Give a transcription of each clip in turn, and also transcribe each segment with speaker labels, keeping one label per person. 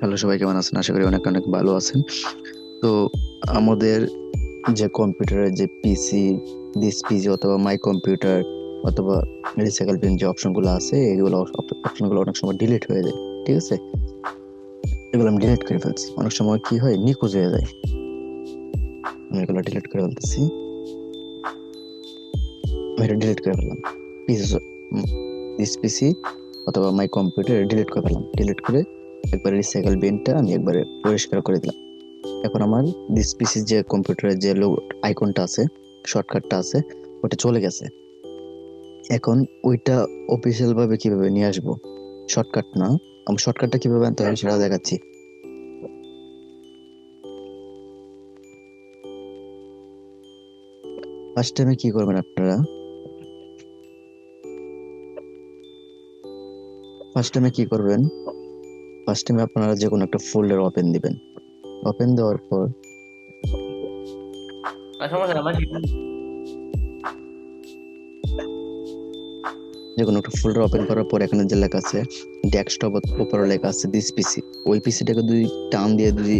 Speaker 1: Hello সবাই, কেমন আছেন? আশা করি অনেক অনেক ভালো আছেন। তো আমাদের যে কম্পিউটারের যে পিসি দিস পিসি অথবা মাই কম্পিউটার অথবা রিসাইকেল বিন যে অপশনগুলো আছে, এগুলো অপশনগুলো অনেক সময় ডিলিট হয়ে যায়, ঠিক আছে? এগুলো আমি ডিলিট করে ফেলছি। অনেক সময় কি হয়, নিখোঁজ হয়ে যায়। আমি এগুলো ডিলিট করে ফেলতেছি। আমি এটা ডিলিট করে ফেললাম। পিসি দিস পিসি অথবা মাই কম্পিউটার ডিলিট করে ফেললাম ডিলিট করে একবারে রিসাইকেল বিনটা আমি একবারে পরিষ্কার করে দিলাম। এখন আমার দিস পিসি যে কম্পিউটারের যে লোগো আইকনটা আছে শর্টকাটটা আছে, ওটা চলে গেছে। এখন ওইটা অফিসিয়াল ভাবে কীভাবে নিয়ে আসব? শর্টকাট না। আমি শর্টকাটটা কীভাবে আনতে হয় সেটা দেখাচ্ছি। ফার্স্ট টাইমে কি করবেন আপনারা? ফার্স্ট টাইমে কি করবেন? ফার্স্ট টাইমে আপনারা যে কোনো একটা ফোল্ডার ওপেন দিবেন। ওপেন দেওয়ার পর যে কোনো একটা ফোল্ডার ওপেন করার পর এখানে যে লেখা আছে ডেস্কটপ উপরে লেখা আছে দিস পিসি ওই পিসিটাকে যদি টান দিয়ে যদি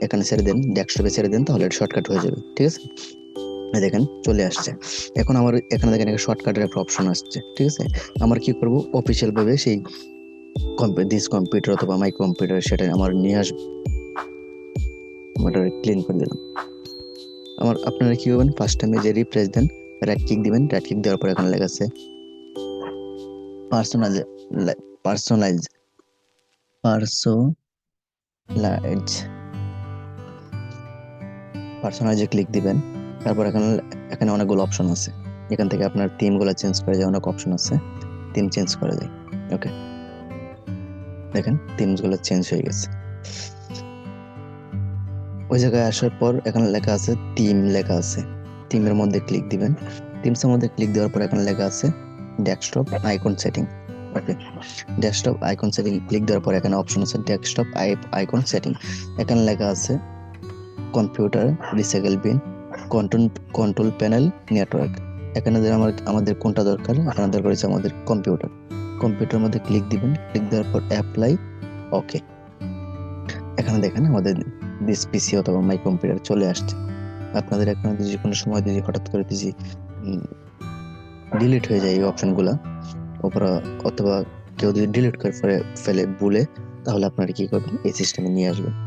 Speaker 1: এখানে ছেড়ে দেন ডেস্কটপে ছেড়ে দেন তাহলে শর্টকাট হয়ে যাবে। ঠিক আছে? দেখেন চলে আসছে। এখন আমার এখানে দেখেন একটা শর্টকাটের একটা অপশন আসছে। ঠিক আছে? আমার কি করব? অফিসিয়াল ভাবে সেই দিস কম্পিউটার অথবা মাই কম্পিউটার সেটা আমার নিয়ে আসবে আমার ক্লিন করে দিলাম। আমার আপনারা কি করবেন ফার্স্ট টাইমে যে রিপ্রেস দেন রাইট ক্লিক দিবেন রাইট ক্লিক দেওয়ার পর এখানে লেখা আছে পার্সোনাল পার্সোনালাইজ পার্সোনালাইজ পার্সোনালাইজে ক্লিক দিবেন। তারপর এখানে এখানে অনেকগুলো অপশন আছে। এখান থেকে আপনার থিমগুলো চেঞ্জ করা যায় অনেক অপশন আছে। থিম চেঞ্জ করা যায় ওকে দেখেন থিমসগুলো চেঞ্জ হয়ে গেছে। ওই জায়গায় আসার পর এখানে লেখা আছে থিম লেখা আছে। থিমের মধ্যে ক্লিক দিবেন। থিমসের মধ্যে ক্লিক দেওয়ার পর এখানে লেখা আছে desktop icon setting okay desktop icon setting click দেওয়ার পর এখানে অপশন আছে ডেস্কটপ আইকন সেটিং এখানে লেখা আছে computer recycle bin control control panel network এখানে আমার আমাদের কোনটা দরকার? এখানে দরকার হচ্ছে আমাদের কম্পিউটার কম্পিউটার মধ্যে ক্লিক দিবেন ক্লিক দেওয়ার পর অ্যাপ্লাই ওকে এখানে দেখেন আমাদের দিস পিসি অথবা মাই কম্পিউটার চলে আসছে। আপনাদের এখন যদি কোনো সময় যদি হঠাৎ করে দিজি ডিলিট হয়ে যায় এই অপশনগুলো ওপরা অথবা কেউ যদি ডিলিট করে ফেলে ভুলে, তাহলে আপনারা কি করবেন? এই সিস্টেমে নিয়ে আসবেন।